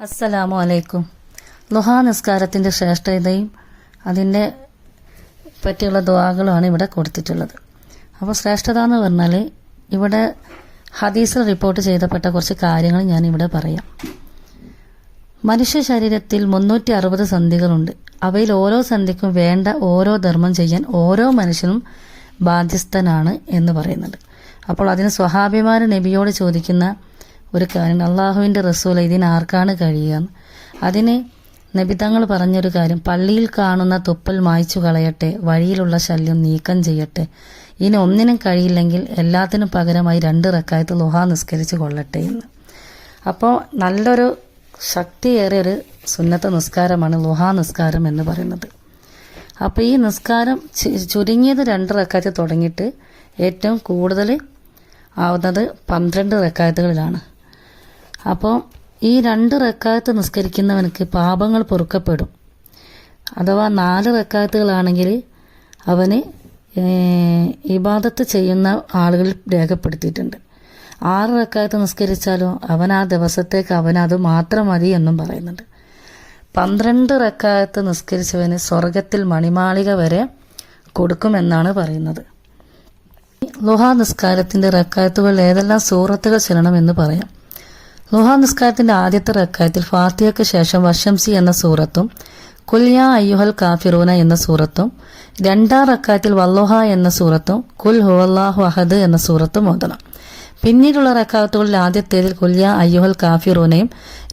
അസ്സലാമു അലൈക്കും ലുഹാ നിസ്കാരത്തിന്റെ ശ്രേഷ്ഠതയും അതിന്റെ പറ്റിയുള്ള ദുവാകളുമാണ് ഇവിടെ കൊടുത്തിട്ടുള്ളത്. അപ്പോൾ ശ്രേഷ്ഠത എന്ന് പറഞ്ഞാൽ ഇവിടെ ഹദീസിൽ റിപ്പോർട്ട് ചെയ്തപ്പെട്ട കുറച്ച് കാര്യങ്ങൾ ഞാൻ ഇവിടെ പറയാം. മനുഷ്യ ശരീരത്തിൽ മുന്നൂറ്റി അറുപത് സന്ധികളുണ്ട്. അവയിൽ ഓരോ സന്ധിക്കും വേണ്ട ഓരോ ധർമ്മം ചെയ്യാൻ ഓരോ മനുഷ്യനും ബാധ്യസ്ഥനാണ് എന്ന് പറയുന്നുണ്ട്. അപ്പോൾ അതിന് സ്വഹാഭിമാന നബിയോട് ചോദിക്കുന്ന ഒരു കാര്യം അള്ളാഹുവിന്റെ റസൂൽ ഇതിന് ആർക്കാണ് കഴിയുക? അതിന് നബിതങ്ങൾ പറഞ്ഞൊരു കാര്യം പള്ളിയിൽ കാണുന്ന തുപ്പൽ മായ്ച്ചു കളയട്ടെ വഴിയിലുള്ള ശല്യം നീക്കം ചെയ്യട്ടെ. ഇനി ഒന്നിനും കഴിയില്ലെങ്കിൽ എല്ലാത്തിനും പകരമായി രണ്ട് റക്കായത്ത് ലുഹ നിസ്കരിച്ച് കൊള്ളട്ടെ എന്ന്. അപ്പോൾ നല്ലൊരു ശക്തിയേറിയ ഒരു സുന്നത്ത നിസ്കാരമാണ് ലുഹ നിസ്കാരം എന്ന് പറയുന്നത്. അപ്പോൾ ഈ നിസ്കാരം ചുരുങ്ങിയത് രണ്ട് റക്കായത്ത് തുടങ്ങിയിട്ട് ഏറ്റവും കൂടുതൽ ആവുന്നത് പന്ത്രണ്ട് റക്കായത്തുകളിലാണ്. അപ്പോൾ ഈ രണ്ട് റെക്കാത്ത് നിസ്കരിക്കുന്നവനക്ക് പാപങ്ങൾ പൊറുക്കപ്പെടും. അഥവാ നാല് റെക്കാത്തുകളാണെങ്കിൽ അവന് ഇബാദത്ത് ചെയ്യുന്ന ആളുകൾ രേഖപ്പെടുത്തിയിട്ടുണ്ട്. ആറ് റെക്കാത്ത് നിസ്കരിച്ചാലോ അവൻ ആ ദിവസത്തേക്ക് അവൻ അത് മാത്രം മതി എന്നും പറയുന്നുണ്ട്. പന്ത്രണ്ട് റക്കായത്ത് നിസ്കരിച്ചവന് സ്വർഗത്തിൽ മണിമാളിക വരെ കൊടുക്കുമെന്നാണ് പറയുന്നത്. ലുഹാ നിസ്കാരത്തിന്റെ റെക്കാത്തുകൾ ഏതെല്ലാം സൂറത്തുകൾ ചെല്ലണമെന്ന് പറയാം. ലുഹാ നിസ്കാരത്തിന്റെ ആദ്യത്തെ റക്കായത്തിൽ ഫാത്തിയക്ക് ശേഷം വശംസി എന്ന സൂറത്തും കുൽയാ അയ്യുഹൽ കാഫിറൂന എന്ന സൂറത്തും രണ്ടാം റക്കായത്തിൽ വല്ലുഹ എന്ന സൂറത്തും കുൽ ഹുവല്ലാഹു അഹദ് എന്ന സൂറത്തും ഓതണം. പിന്നീടുള്ള റക്കാത്തുകളിൽ ആദ്യത്തേതിൽ കുല്യ അയ്യുഹൽ കാഫിറൂനയും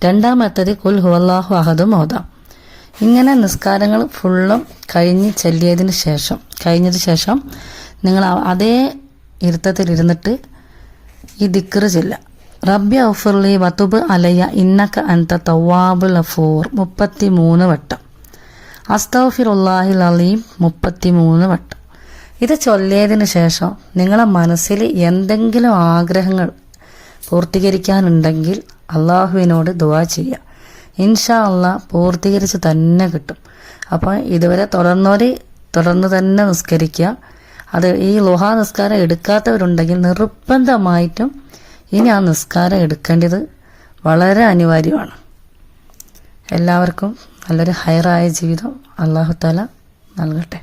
രണ്ടാമത്തേതിൽ കുൽ ഹുവല്ലാഹു അഹദും ഓതാം. ഇങ്ങനെ നിസ്കാരങ്ങൾ ഫുള്ളും കഴിഞ്ഞ് ചെല്ലിയതിന് ശേഷം കഴിഞ്ഞതിന് ശേഷം നിങ്ങൾ അതേ ഇരുത്തത്തിൽ ഇരുന്നിട്ട് ഈ ദിക്കറ് ചെല്ല റബ്ബി ഔഫുർലി വത്തുബ് അലയ്യ ഇന്നക്ക അന്ത തവാബുൽ അഫൂർ മുപ്പത്തി മൂന്ന് വട്ടം. അസ്തഫിറുല്ലാഹിൽ അലീം മുപ്പത്തി മൂന്ന് വട്ടം. ഇത് ചൊല്ലിയതിന് ശേഷം നിങ്ങളെ മനസ്സിൽ എന്തെങ്കിലും ആഗ്രഹങ്ങൾ പൂർത്തീകരിക്കാനുണ്ടെങ്കിൽ അള്ളാഹുവിനോട് ദുവാ ചെയ്യുക. ഇൻഷാ അള്ളാ പൂർത്തീകരിച്ച് തന്നെ കിട്ടും. അപ്പോൾ ഇതുവരെ തുടർന്നവർ തുടർന്ന് തന്നെ നിസ്കരിക്കുക. അത് ഈ ലുഹാ നിസ്കാരം എടുക്കാത്തവരുണ്ടെങ്കിൽ നിർബന്ധമായിട്ടും ഇനി ആ നിസ്കാരം എടുക്കേണ്ടത് വളരെ അനിവാര്യമാണ്. എല്ലാവർക്കും നല്ലൊരു ഹയറായ ജീവിതം അള്ളാഹു താല നൽകട്ടെ.